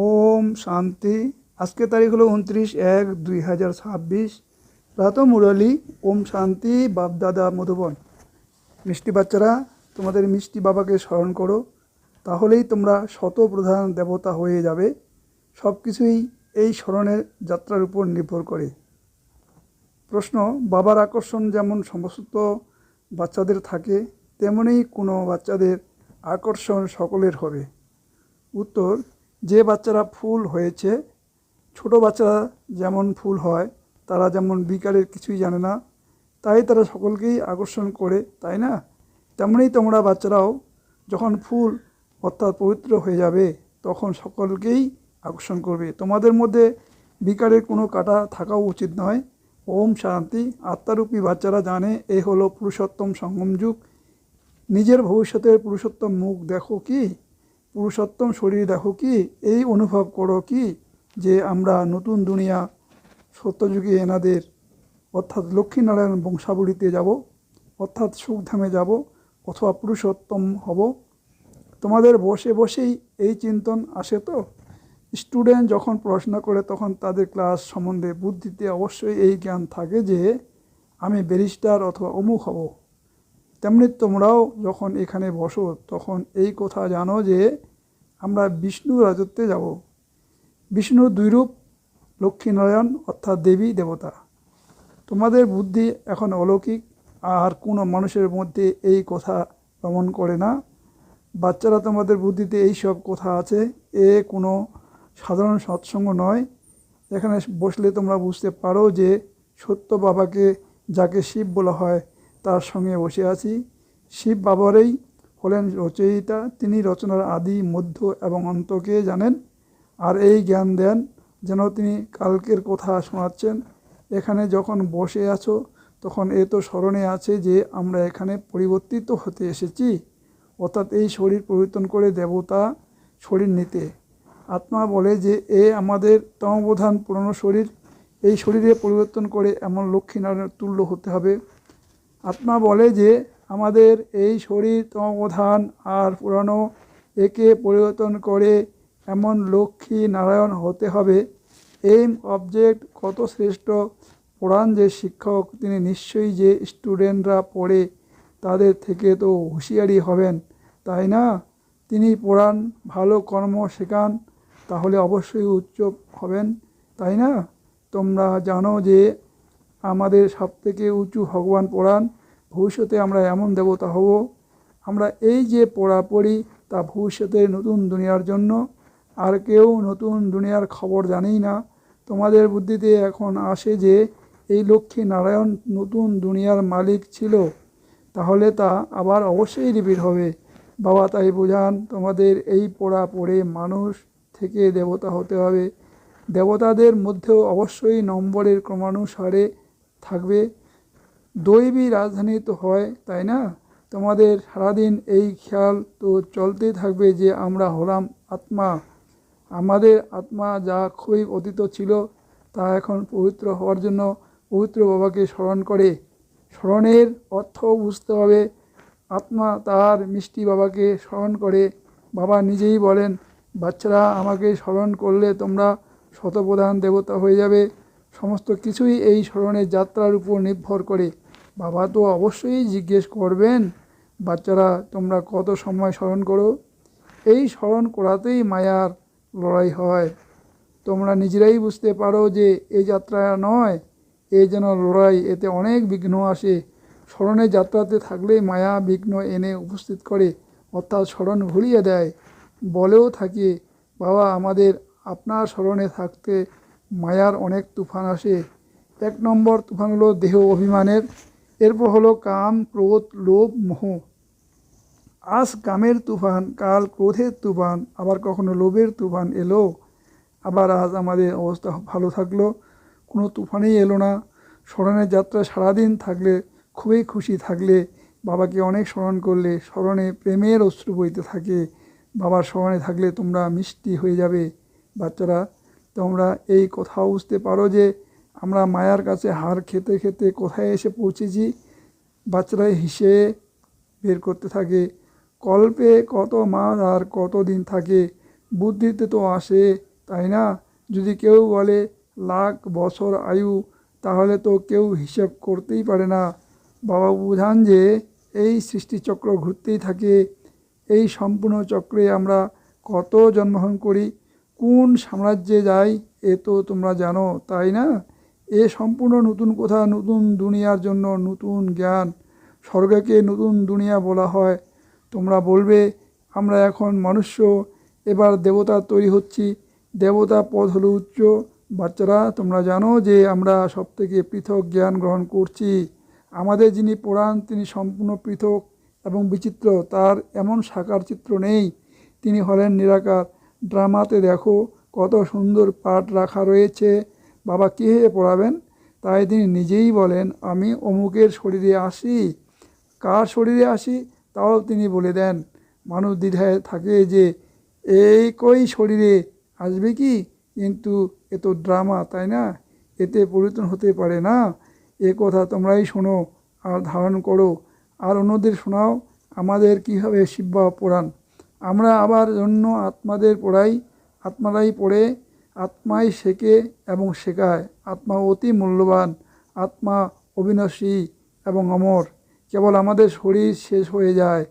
ওম শান্তি। আজকে তারিখ হলো উনত্রিশ এক দুই হাজার ছাব্বিশ। রাত মুরলী, ওম শান্তি বাপদাদা মধুবন। মিষ্টি বাচ্চারা, তোমাদের মিষ্টি বাবাকে স্মরণ করো। তাহলেই তোমরা শত প্রধান দেবতা হয়ে যাবে। সব কিছুই এই স্মরণের যাত্রার উপর নির্ভর করে। প্রশ্ন, বাবার আকর্ষণ যেমন সমস্ত বাচ্চাদের থাকে, তেমনই কোনো বাচ্চাদের আকর্ষণ সকলের হবে। উত্তর যে বাচ্চারা ফুল হয়েছে, ছোট বাচ্চারা যেমন ফুল হয়, তারা যেমন বিকারের কিছুই জানে না, তাই তারা সকলকেই আকর্ষণ করে, তাই না? তেমনই তোমরা বাচ্চারাও যখন ফুল অর্থাৎ পবিত্র হয়ে যাবে, তখন সকলকেই আকর্ষণ করবে। তোমাদের মধ্যে বিকারের কোনো কাটা থাকাও উচিত নয়। ওম শান্তি, আত্মারূপী বাচ্চারা জানে, এ হলো পুরুষোত্তম সঙ্গম যুগ। নিজের ভবিষ্যতের পুরুষোত্তম মুখ দেখো কি? পুরুষোত্তম শরীর দেখো কি, এই অনুভব করো কি যে আমরা নতুন দুনিয়া সত্যযুগে এনাদের, অর্থাৎ লক্ষ্মীনারায়ণ বংশাবলিতে যাব, অর্থাৎ সুখধামে যাব, অথবা পুরুষোত্তম হব। তোমাদের বসে বসেই এই চিন্তন আসে তো? স্টুডেন্ট যখন পড়াশোনা করে তখন তাদের ক্লাস সম্বন্ধে বুদ্ধিতে অবশ্যই এই জ্ঞান থাকে যে, আমি ব্যারিস্টার অথবা অমুক হব। তেমনি তোমরাও যখন এখানে বসো, তখন এই কথা জানো যে আমরা বিষ্ণু রাজত্বে যাব। বিষ্ণুর দুই রূপ লক্ষ্মীনারায়ণ অর্থাৎ দেবী দেবতা। তোমাদের বুদ্ধি এখন অলৌকিক, আর কোনো মানুষের মধ্যে এই কথা ভ্রমণ করে না। বাচ্চারা তোমাদের বুদ্ধিতে এই সব কথা আছে, এ কোনো সাধারণ সৎসঙ্গ নয়। এখানে বসলে তোমরা বুঝতে পারো যে সত্য বাবাকে যাকে শিব বলা হয় তার সঙ্গে বসে আছি। শিব বাবরেই হলেন রচয়িতা। তিনি রচনার আদি, মধ্য এবং অন্তকে জানেন আর এই জ্ঞান দেন যেন তিনি কালকের কথা শোনাচ্ছেন। এখানে যখন বসে আছো, তখন এ তো স্মরণে আছে যে আমরা এখানে পরিবর্তিত হতে এসেছি। অর্থাৎ এই শরীর পরিবর্তন করে দেবতা শরীর নিতে। আত্মা বলে যে, এ আমাদের তমপ্রধান পুরনো শরীর। এই শরীরে পরিবর্তন করে এমন লক্ষ্মীনারায়ণের তুল্য হতে হবে। আত্মা বলে যে আমাদের এই শরীর তমপ্রধান আর পুরানো একে পরিবর্তন করে এমন লক্ষ্মী নারায়ণ হতে হবে। এইম অবজেক্ট কত শ্রেষ্ঠ? পড়ান যে শিক্ষক, তিনি নিশ্চয়ই যে স্টুডেন্টরা পড়ে তাদের থেকে তো হুঁশিয়ারি হবেন, তাই না? তিনি পড়ান ভালো কর্ম শেখান, তাহলে অবশ্যই উচ্চ হবেন, তাই না? তোমরা জানো যে আমাদের সবথেকে উঁচু ভগবান পড়ান, ভবিষ্যতে আমরা এমন দেবতা হব। আমরা এই যে পড়া পড়ি, তা ভবিষ্যতে নতুন দুনিয়ার জন্য। আর কেউ নতুন দুনিয়ার খবর জানেই না। তোমাদের বুদ্ধিতে এখন আসে যে, এই লক্ষ্মী নারায়ণ নতুন দুনিয়ার মালিক ছিল। তাহলে তা আবার অবশ্যই রিপিট হবে। বাবা তাই বোঝান, তোমাদের এই পড়া পড়ে মানুষ থেকে দেবতা হতে হবে। দেবতাদের মধ্যেও অবশ্যই নম্বরের ক্রমানুসারে থাকবে। দৈবী রাজধানী তো হয়, তাই না? তোমাদের সারাদিন এই খেয়াল তো চলতেই থাকবে যে আমরা হলাম আত্মা। আমাদের আত্মা যা খুবই অতীত ছিল, তা এখন পবিত্র হওয়ার জন্য পবিত্র বাবাকে স্মরণ করে। স্মরণের অর্থ বুঝতে হবে। আত্মা তার মিষ্টি বাবাকে স্মরণ করে। বাবা নিজেই বলেন, বাচ্চারা, আমাকে স্মরণ করলে তোমরা শতপ্রধান দেবতা হয়ে যাবে। সমস্ত কিছুই এই স্মরণের যাত্রার উপর নির্ভর করে। বাবা তো অবশ্যই জিজ্ঞেস করবেন, বাচ্চারা তোমরা কত সময় স্মরণ করো? এই স্মরণ করাতেই মায়ার লড়াই হয়। তোমরা নিজেরাই বুঝতে পারো যে এই যাত্রা নয়, এ যেন লড়াই, এতে অনেক বিঘ্ন আসে। স্মরণের যাত্রাতে থাকলেই মায়া বিঘ্ন এনে উপস্থিত করে, অর্থাৎ স্মরণ ভুলিয়ে দেয়। বলেও থাকে, বাবা, আমাদের আপনার স্মরণে থাকতে মায়ার অনেক তুফান আসে। এক নম্বর তুফান হলো দেহ অভিমানের। এরপর হলো কাম, ক্রোধ, লোভ, মোহ। আজ কামের তুফান, কাল ক্রোধের তুফান, আবার কখনো লোভের তুফান এলো। আবার আজ আমাদের অবস্থা ভালো থাকল। কোনো তুফানেই এলো না। স্মরণের যাত্রা সারাদিন থাকলে, খুবই খুশি থাকলে, বাবাকে অনেক স্মরণ করলে, স্মরণে প্রেমের অশ্রু বইতে থাকে। বাবার স্মরণে থাকলে তোমরা মিষ্টি হয়ে যাবে। বাচ্চারা তোমরা এই কথাও বুঝতে পারো যে আমরা মায়ার কাছে হার খেতে খেতে কোথায় এসে পৌঁছেছি? বাচ্চারা হিসে বের করতে থাকে। কল্পে কত মাস আর কত দিন থাকে? বুদ্ধিতে তো আসে, তাই না? যদি কেউ বলে লাখ বছর আয়ু, তাহলে তো কেউ হিসেব করতেই পারে না। বাবা বুঝান যে এই সৃষ্টিচক্র ঘুরতেই থাকে। এই সম্পূর্ণ চক্রে আমরা কত জন্মগ্রহণ করি? কোন সাম্রাজ্যে যাই, এ তো তোমরা জানো, তাই না? এ সম্পূর্ণ নতুন কথা, নতুন দুনিয়ার জন্য নতুন জ্ঞান। স্বর্গকে নতুন দুনিয়া বলা হয়। তোমরা বলবে, আমরা এখন মনুষ্য, এবার দেবতা তৈরি হচ্ছি। দেবতা পদ হলো উচ্চ। বাচ্চারা, তোমরা জানো যে আমরা সব থেকে পৃথক জ্ঞান গ্রহণ করছি। আমাদের যিনি পুরাণ, তিনি সম্পূর্ণ পৃথক এবং বিচিত্র। তার এমন সাকার চিত্র নেই। তিনি হলেন নিরাকার। ড্রামাতে দেখো কত সুন্দর পাঠ রাখা রয়েছে। বাবা কীভাবে পড়াবেন? তাই তিনি নিজেই বলেন, আমি অমুকের শরীরে আসি। কার শরীরে আসি? তাও তিনি বলে দেন, মানুষ দ্বিধায় থাকে যে, এই কই শরীরে আসবে কি? কিন্তু এ তো ড্রামা, তাই না? এতে পরিবর্তন হতে পারে না। এ কথা তোমরাই শোনো আর ধারণ করো। আর অন্যদের শোনাও। আমাদের কীভাবে শিববা পুরাণ আমরা আবার অন্য আত্মাদের পড়াই, আত্মারাই পড়ে, আত্মাই শেখে এবং শেখায়। আত্মা অতি মূল্যবান, আত্মা অবিনাশী এবং অমর। কেবল আমাদের শরীর শেষ হয়ে যায়।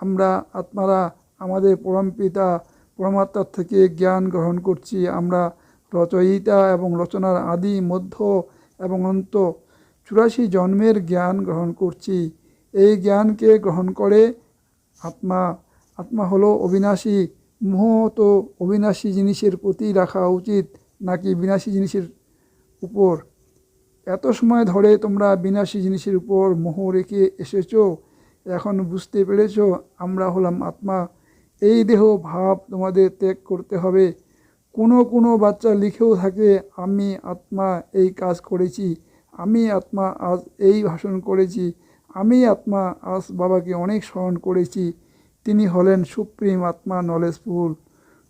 আমরা আত্মারা আমাদের পরম পিতা, পরমাত্মার থেকে জ্ঞান গ্রহণ করছি। আমরা রচয়িতা এবং রচনার আদি মধ্য এবং অন্ত। চুরাশি জন্মের জ্ঞান গ্রহণ করছি। এই জ্ঞানকে গ্রহণ করে আত্মা আত্মা হলো অবিনাশী। মোহ তো অবিনাশী জিনিসের প্রতি রাখা উচিত নাকি বিনাশী জিনিসের উপর? এত সময় ধরে তোমরা বিনাশী জিনিসের উপর মোহ রেখে এসেছ, এখন বুঝতে পেরেছ আমরা হলাম আত্মা। এই দেহ ভাব তোমাদের ত্যাগ করতে হবে। কোনো কোনো বাচ্চা লিখেও থাকে, আমি আত্মা, এই কাজ করেছি। আমি আত্মা, আজ এই ভাষণ করেছি। আমি আত্মা, আজ বাবাকে অনেক স্মরণ করেছি। তিনি হলেন সুপ্রিম আত্মা নলেজফুল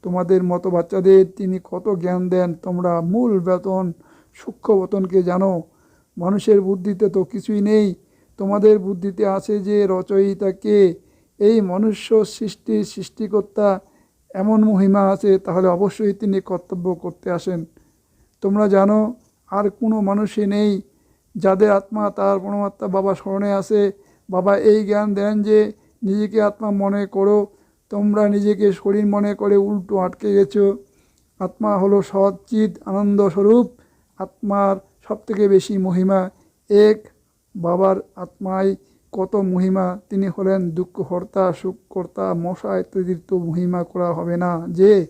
তোমাদের মতো বাচ্চাদের তিনি কত জ্ঞান দেন, তোমরা মূল বেতন, সূক্ষ্ম বেতনকে জানো। মানুষের বুদ্ধিতে তো কিছুই নেই। তোমাদের বুদ্ধিতে আছে যে রচয়িতা কে? এই মনুষ্য সৃষ্টির সৃষ্টিকর্তা এমন মহিমা আছে, তাহলে অবশ্যই তিনি কর্তব্য করতে আসেন। তোমরা জানো, আর কোনো মানুষই নেই যাদের আত্মা তার পরমাত্মা বাবা স্মরণে আসে বাবা এই জ্ঞান দেন যে নিজেকে আত্মা মনে করো, তোমরা নিজেকে শরীর মনে করে উল্টো আটকে গেছো। আত্মা হলো সচ্চিদ আনন্দ স্বরূপ, আত্মার সবথেকে বেশি মহিমা। এক, বাবার আত্মায় কত মহিমা, তিনি হলেন দুঃখহর্তা সুখকর্তা মশা ইত্যাদির তো মহিমা করা হবে না। যে,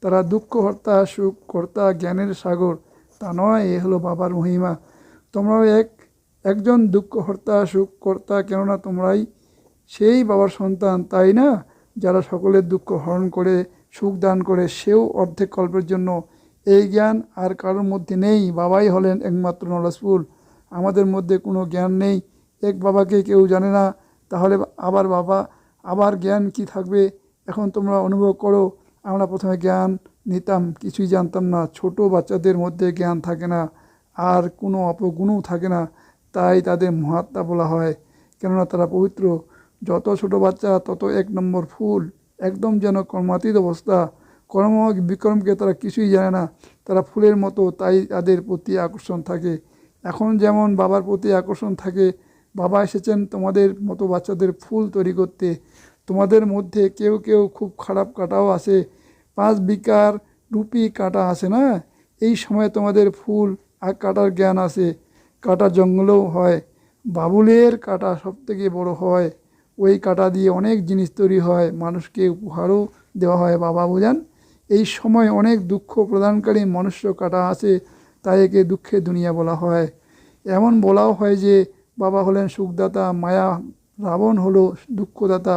তারা দুঃখহর্তা সুখকর্তা, জ্ঞানের সাগর, তা নয়, এ হলো বাবার মহিমা। তোমরাও এক, একজন দুঃখহর্তা সুখকর্তা, কেননা তোমরাই সেই বাবার সন্তান, তাই না? যারা সকলের দুঃখ হরণ করে, সুখ দান করে, সেও অর্ধেক কল্পের জন্য এই জ্ঞান আর কারোর মধ্যে নেই। বাবাই হলেন একমাত্র নলেজফুল আমাদের মধ্যে কোনো জ্ঞান নেই। এক বাবাকে কেউ জানে না। তাহলে আবার বাবা, আবার জ্ঞান কি থাকবে? এখন তোমরা অনুভব করো। আমরা প্রথমে জ্ঞান নিতাম, কিছুই জানতাম না। ছোট বাচ্চাদের মধ্যে জ্ঞান থাকে না। আর কোনো অপগুণও থাকে না। তাই তাদের মহাত্মা বলা হয়। কেননা তারা পবিত্র। যত ছোট বাচ্চা, তত এক নম্বর ফুল। একদম যেন কর্মাতীত অবস্থা। কর্ম বিক্রমকে তারা কিছুই জানে না। তারা ফুলের মতো, তাই তাদের প্রতি আকর্ষণ থাকে। এখন যেমন বাবার প্রতি আকর্ষণ থাকে, বাবা এসেছেন তোমাদের মতো বাচ্চাদের ফুল তৈরি করতে। তোমাদের মধ্যে কেউ কেউ খুব খারাপ কাটাও আসে। পাঁচ বিকার রুপি কাটা আসে না? এই সময় তোমাদের ফুল আর কাটার জ্ঞান আসে। কাটা জঙ্গলেও হয়। বাবুলের কাটা সব থেকে বড় হয়। ওই কাটা দিয়ে অনেক জিনিস তৈরি হয়, মানুষকে উপহারও দেওয়া হয়, বাবা বোঝান? এই সময় অনেক দুঃখ প্রদানকারী মনুষ্য কাটা আছে, তাই একে দুঃখের দুনিয়া বলা হয়। এমন বলাও হয় যে, বাবা হলেন সুখদাতা, মায়া রাবণ হলো দুঃখদাতা।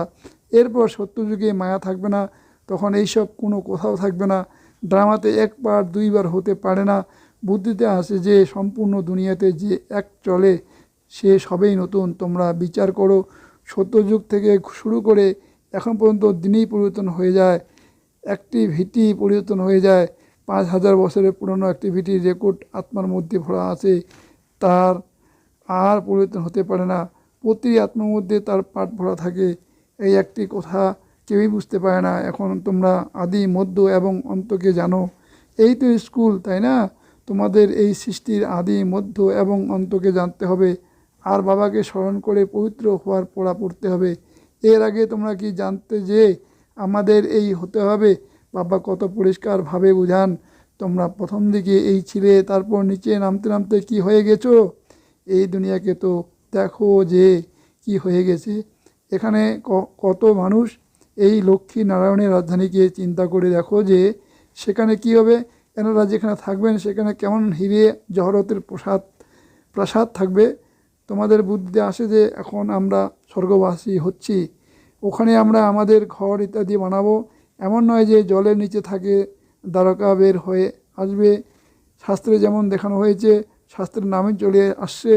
এরপর সত্যযুগে মায়া থাকবে না, তখন এইসব কোনো কোথাও থাকবে না। ড্রামাতে একবার, দুইবার হতে পারে না। বুদ্ধিতে আসে যে, সম্পূর্ণ দুনিয়াতে যে এক চলে, সে সবেই নতুন। তোমরা বিচার করো সত্যযুগ থেকে শুরু করে এখন পর্যন্ত দিনেই পরিবর্তন হয়ে যায়। একটি অ্যাক্টিভিটি পরিবর্তন হয়ে যায়। পাঁচ হাজার বছরের পুরনো অ্যাক্টিভিটির রেকর্ড আত্মার মধ্যে ভরা আছে। তার আর পরিবর্তন হতে পারে না। প্রতি আত্মার মধ্যে তার পাঠ ভরা থাকে। এই একটি কথা কেউই বুঝতে পারে না। এখন তোমরা আদি, মধ্য এবং অন্তকে জানো। এই তো স্কুল, তাই না? তোমাদের এই সৃষ্টির আদি, মধ্য এবং অন্তকে জানতে হবে। আর বাবাকে স্মরণ করে পবিত্র হওয়ার পড়া পড়তে হবে। এর আগে তোমরা কি জানতে যে আমাদের এই হতে হবে? বাবা কত পরিষ্কারভাবে বুঝান। তোমরা প্রথম দিকে এই ছিলে, তারপর নিচে নামতে নামতে কি হয়ে গেছো? এই দুনিয়াকে তো দেখো যে কি হয়ে গেছে। এখানে কত মানুষ এই লক্ষ্মী নারায়ণের রাজধানীকে চিন্তা করে দেখো যে সেখানে কি হবে? এনারা যেখানে থাকবেন সেখানে কেমন হিরে, জহরতের প্রসাদ, প্রাসাদ থাকবে। তোমাদের বুদ্ধিতে আসে যে এখন আমরা স্বর্গবাসী হচ্ছি। ওখানে আমরা আমাদের ঘর ইত্যাদি বানাবো। এমন নয় যে জলের নিচে থাকে দ্বারকা বের হয়ে আসবে। শাস্ত্রে যেমন দেখানো হয়েছে, শাস্ত্রের নামে চলে আসছে।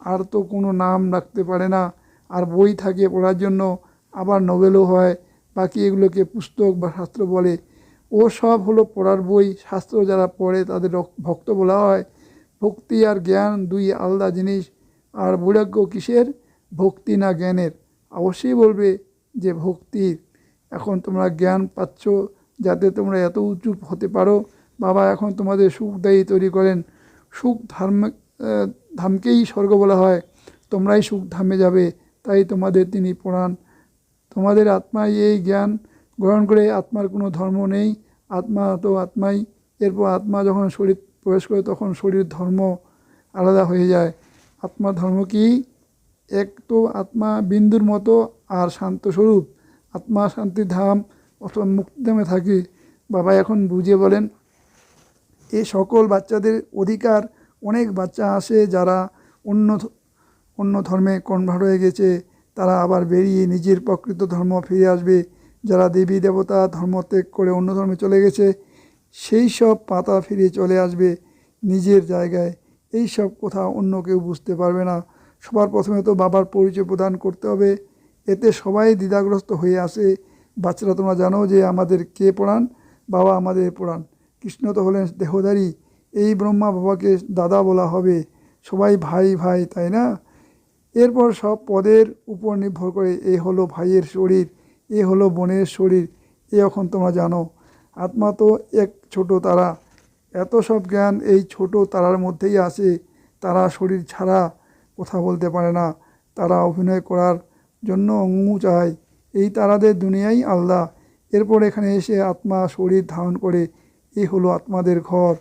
আর তো কোনো নাম রাখতে পারে না। আর বই থাকে পড়ার জন্য, আবার নোবেলও হয়। বাকি এগুলোকে পুস্তক বা শাস্ত্র বলে। ও সব হলো পড়ার বই। শাস্ত্র যারা পড়ে তাদের ভক্ত বলা হয়। ভক্তি আর জ্ঞান দুই আলাদা জিনিস। আর বৈরাগ্য কিসের? ভক্তি না জ্ঞানের? অবশ্যই বলবে যে ভক্তির এখন তোমরা জ্ঞান পাচ্ছ যাতে তোমরা এত উঁচু হতে পারো। বাবা এখন তোমাদের সুখদায়ী তৈরি করেন। সুখ ধার্ম ধামকেই স্বর্গ বলা হয়। তোমরাই সুখ ধামে যাবে, তাই তোমাদের তিনি পড়ান তোমাদের আত্মায় এই জ্ঞান গ্রহণ করে আত্মার কোনো ধর্ম নেই। আত্মা তো আত্মাই। এরপর আত্মা যখন শরীর প্রবেশ করে, তখন শরীর ধর্ম আলাদা হয়ে যায়। আত্মার ধর্ম কি এক তো আত্মা বিন্দুর মতো আর শান্ত স্বরূপ আত্মা শান্তির ধাম অথবা মুক্তিধামে থাকে। বাবা এখন বুঝিয়ে বলেন, এ সকল বাচ্চাদের অধিকার অনেক বাচ্চা আসে যারা অন্য অন্য ধর্মে কনভার্ট হয়ে গেছে। তারা আবার বেরিয়ে নিজের প্রকৃত ধর্ম ফিরে আসবে। যারা দেবী, দেবতা ধর্ম ত্যাগ করে অন্য ধর্মে চলে গেছে, সেই সব পাতা ফিরে চলে আসবে নিজের জায়গায়। এই সব কথা অন্য কেউ বুঝতে পারবে না। সবার প্রথমে তো বাবার পরিচয় প্রদান করতে হবে। এতে সবাই দ্বিধাগ্রস্ত হয়ে আসে বাচ্চারা, তোমরা জানো যে আমাদের কে পড়ান বাবা আমাদের পড়ান কৃষ্ণ তো হলেন দেহধারী। এই ব্রহ্মা বাবাকে দাদা বলা হবে। সবাই ভাই ভাই, তাই না? এরপর সব পদের উপর নির্ভর করে এ হলো ভাইয়ের শরীর, এ হলো বোনের শরীর, এ এখন তোমরা জানো। আত্মা তো এক ছোট তারা। এত সব জ্ঞান এই ছোট তারার মধ্যেই আছে। তারা শরীর ছাড়া কথা বলতে পারে না। তারা অভিনয় করার জন্য অঙ্গু চায়। এই তারাদের দুনিয়াই আলাদা। এরপর এখানে এসে আত্মা শরীর ধারণ করে। এই হলো আত্মাদের ঘর।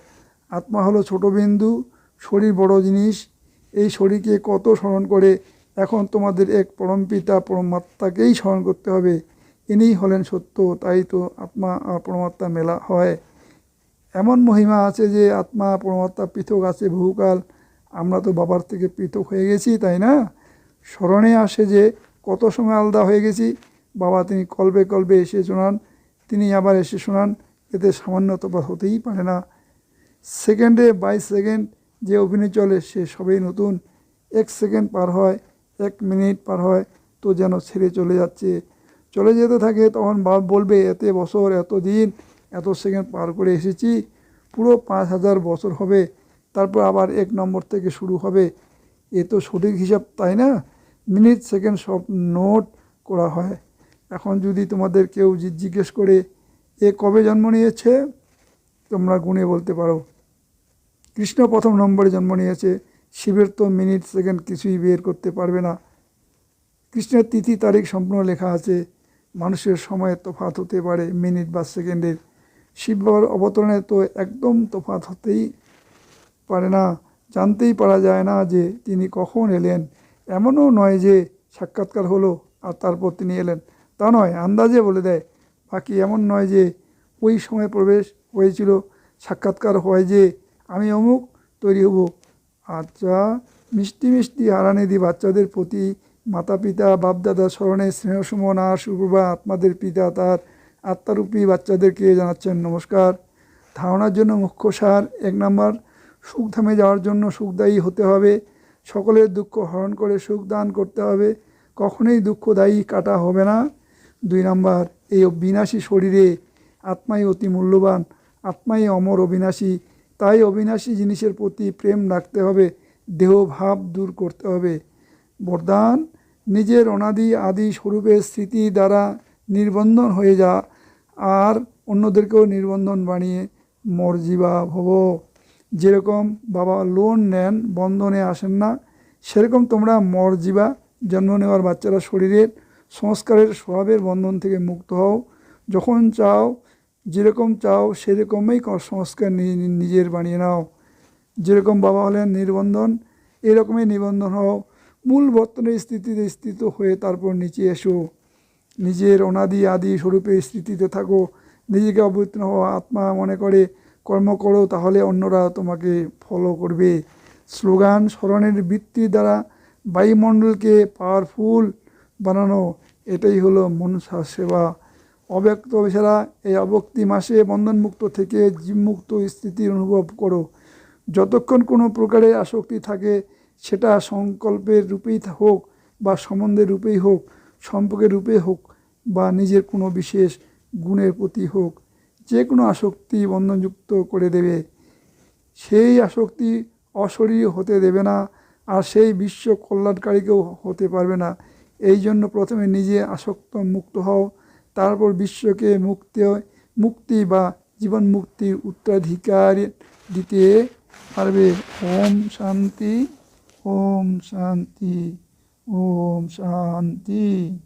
আত্মা হলো ছোট বিন্দু, শরীর বড় জিনিস। এই শরীরকে কত স্মরণ করে? এখন তোমাদের এক পরমপিতা পরমাত্মাকেই স্মরণ করতে হবে। ইনিই হলেন সত্য, তাই তো আত্মা আর পরমাত্মা মেলা হয়। এমন মহিমা আছে যে আত্মা, পরমাত্মা পৃথক আছে বহুকাল। আমরা তো বাবার থেকে পৃথক হয়ে গেছি, তাই না? স্মরণে আসে যে কত সময় আলাদা হয়ে গেছি। বাবা তিনি কলবে কলবে এসে শোনান, তিনি আবার এসে শোনান, এতে সামান্য তফাৎ হতেই পারে না। সেকেন্ডে বাইশ সেকেন্ড যে অভিনয় চলে, সে সবেই নতুন। এক সেকেন্ড পার হয়, এক মিনিট পার হয়, তো যেন ছেড়ে চলে যাচ্ছে। চলে যেতে থাকে, তখন বাপ বলবে, এতে বছর এত দিন এত সেকেন্ড পার করে এসেছি, পুরো পাঁচ হাজার বছর হবে, তারপর আবার এক নম্বর থেকে শুরু হবে। এ তো সঠিক হিসাব, তাই না? মিনিট, সেকেন্ড সব নোট করা হয়। এখন যদি তোমাদের কেউ জিজ্ঞেস করে, এ কবে জন্ম নিয়েছে? তোমরা গুণে বলতে পারো। কৃষ্ণ প্রথম নম্বরে জন্ম নিয়েছে, শিবের তো মিনিট, সেকেন্ড কিছুই বের করতে পারবে না। কৃষ্ণের তিথি, তারিখ সম্পূর্ণ লেখা আছে। মানুষের সময়ে তফাৎ হতে পারে মিনিট বা সেকেন্ডের। শিব বাবার অবতরণে তো একদম তফাৎ হতেই পারে না, জানতেই পারা যায় না যে তিনি কখন এলেন। এমনও নয় যে সাক্ষাৎকার হলো আর তারপর তিনি এলেন। তা নয়, আন্দাজে বলে দেয়। বাকি এমন নয় যে ওই সময় প্রবেশ হয়েছিল। সাক্ষাৎকার হয় যে আমি অমুক তৈরি হব। আচ্ছা মিষ্টি মিষ্টি হারানিধি বাচ্চাদের প্রতি মাতা পিতা বাপদাদা স্মরণে স্নেহসুমন আর সুপ্রভা আত্মাদের পিতা, তার আত্মারূপী বাচ্চাদেরকে জানাচ্ছেন, নমস্কার। ধারণার জন্য মুখ্য সার, এক নম্বর, সুখধামে যাওয়ার জন্য সুখদায়ী হতে হবে। সকলের দুঃখ হরণ করে সুখ দান করতে হবে। কখনোই দুঃখদায়ী কাটা হবে না। দুই নাম্বার, এই বিনাশী শরীরে আত্মাই অতি মূল্যবান, আত্মাই অমর অবিনাশী। তাই অবিনাশী জিনিসের প্রতি প্রেম রাখতে হবে, দেহ ভাব দূর করতে হবে। বরদান, নিজের অনাদি আদি স্বরূপের স্মৃতি দ্বারা নির্বন্ধন হয়ে যা, আর অন্যদেরকেও নির্বন্ধন বানিয়ে মর্জিবা ভব। যেরকম বাবা লোন নেন, বন্ধনে আসেন না, সেরকম তোমরা মর্জিবা জন্ম নেওয়ার বাচ্চারা শরীরের সংস্কারের স্বভাবের বন্ধন থেকে মুক্ত হও। যখন চাও, যেরকম চাও, সেরকমই সংস্কার নিজের বানিয়ে নাও। যেরকম বাবা হলেন নির্বন্ধন, এরকমই নিবন্ধন হও। মূল বর্তনের স্থিতিতে স্থিত হয়ে তারপর নিচে এসো। নিজের অনাদি আদি স্বরূপে স্থিতিতে থাকো। নিজেকে অবতীর্ণ হওয়া আত্মা মনে করে, কর্ম করো, তাহলে অন্যরা তোমাকে ফলো করবে। স্লোগান, স্মরণের বৃত্তি দ্বারা বায়ুমণ্ডলকে পাওয়ারফুল বানানো, এটাই হলো মনসা সেবা। অব্যক্ত ছাড়া এই অবক্তি মাসে বন্ধনমুক্ত থেকে জীবমুক্ত স্থিতি অনুভব করো। যতক্ষণ কোনো প্রকারের আসক্তি থাকে, সেটা সংকল্পের রূপেই হোক বা সম্বন্ধের রূপেই হোক, সম্পর্কের রূপে হোক বা নিজের কোনো বিশেষ গুণের প্রতি হোক যে কোনো আসক্তি বন্ধনযুক্ত করে দেবে। সেই আসক্তি অশরীর হতে দেবে না, আর সেই বিশ্ব কল্যাণকারীকেও হতে পারবে না। এই জন্য প্রথমে নিজে আসক্ত মুক্ত হও, তারপর বিশ্বকে মুক্তি মুক্তি বা জীবন মুক্তির উত্তরাধিকার দিতে পারবে। ওম শান্তি ওম শান্তি ওম শান্তি।